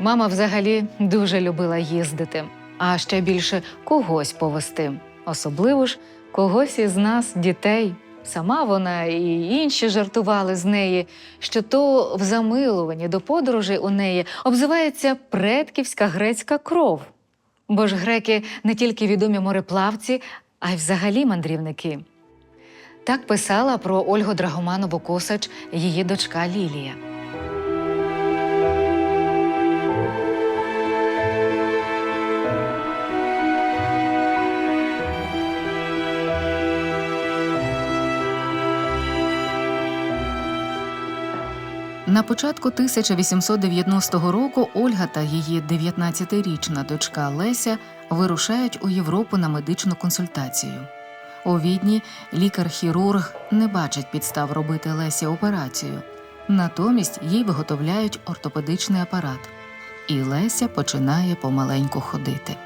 мама взагалі дуже любила їздити, а ще більше когось повести, особливо ж когось із нас, дітей. Сама вона і інші жартували з неї, що то в замилуванні до подорожей у неї обзивається предківська грецька кров. Бо ж греки не тільки відомі мореплавці, а й взагалі мандрівники. Так писала про Ольгу Драгоманову Косач її дочка Лілія. На початку 1890 року Ольга та її 19-річна дочка Леся вирушають у Європу на медичну консультацію. У відні лікар-хірург не бачить підстав робити Лесі операцію. Натомість їй виготовляють ортопедичний апарат, і Леся починає помаленьку ходити.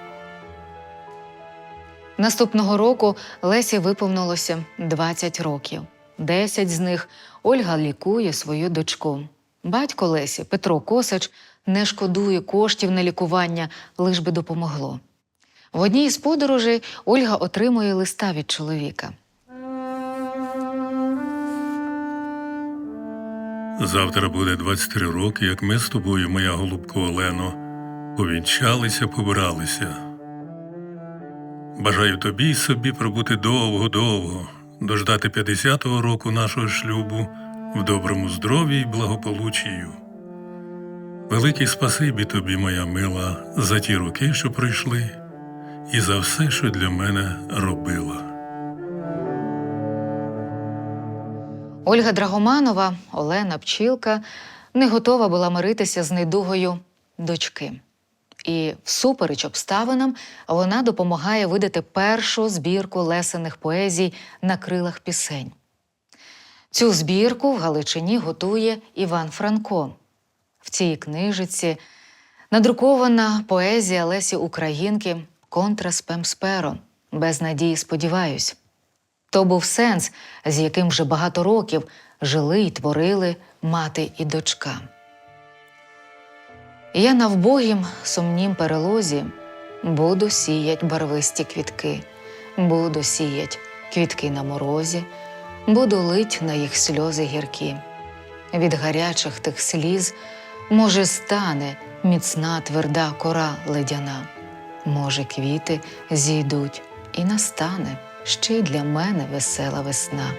Наступного року Лесі виповнилося 20 років. 10 з них Ольга лікує свою дочку. Батько Лесі Петро Косач не шкодує коштів на лікування, лиш би допомогло. В одній із подорожей Ольга отримує листа від чоловіка. Завтра буде 23 роки, як ми з тобою, моя голубко Олено, повінчалися, побиралися. Бажаю тобі й собі пробути довго-довго, дождати 50-го року нашого шлюбу в доброму здоров'ї й благополучію. Великий спасибі тобі, моя мила, за ті роки, що пройшли, і за все, що для мене робила. Ольга Драгоманова, Олена Пчілка, не готова була миритися з недугою дочки. І, всупереч обставинам, вона допомагає видати першу збірку лесених поезій на крилах пісень. Цю збірку в Галичині готує Іван Франко. В цій книжиці надрукована поезія Лесі Українки Контра сперо. Без надії сподіваюсь. То був сенс, з яким вже багато років жили й творили мати і дочка. Я на вбогім сумнім перелозі буду сіять барвисті квітки, буду сіять квітки на морозі, буду лить на їх сльози гіркі. Від гарячих тих сліз, може, стане міцна тверда кора ледяна. Може, квіти зійдуть і настане ще й для мене весела весна.